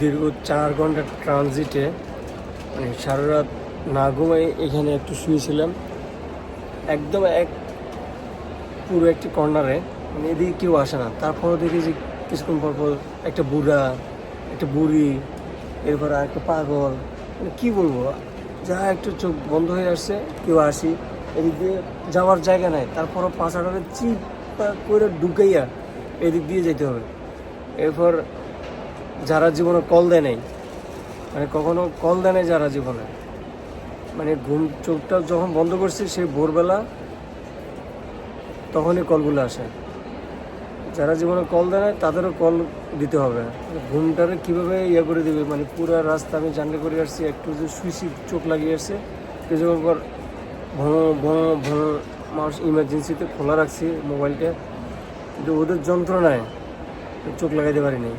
দীর্ঘ চার ঘণ্টা ট্রানজিটে মানে সারা রাত না ঘুমাই এখানে একটু শুয়েছিলাম। একদম এক পুরো একটি কর্নারে মানে এদিকে কেউ আসে না। তারপরও দেখি যে কিছুক্ষণ পর পর একটা বুড়া, একটা বুড়ি, এরপর আর একটা পাগল মানে কী বলব? যা একটু চোখ বন্ধ হয়ে আসছে, কেউ আসি, এদিক দিয়ে যাওয়ার জায়গা নাই। তারপরও পাঁচ পাঁচাটারে চিপা করে ঢুকাইয়া এদিক দিয়ে যেতে হবে। এরপর যারা জীবনে কল দেয় নাই মানে কখনো কল দেয় নাই যারা জীবনে। মানে ঘুম, চোখটা যখন বন্ধ করছি, সেই ভোরবেলা তখনই কলগুলো আসে। যারা জীবনে কল দেয় না তাদেরও কল দিতে হবে। ঘুমটারে কীভাবে ইয়ে করে দিবে? মানে পুরো রাস্তা আমি জানলে করে আসছি, একটু যে সুইচি চোখ লাগিয়ে আসছে কিছুক্ষণ পর ভঁ ভঁ ভঁ মাস ইমার্জেন্সিতে খোলা রাখছি মোবাইলটা, কিন্তু ওদের যন্ত্রণায় চোখ লাগাইতে পারিনি।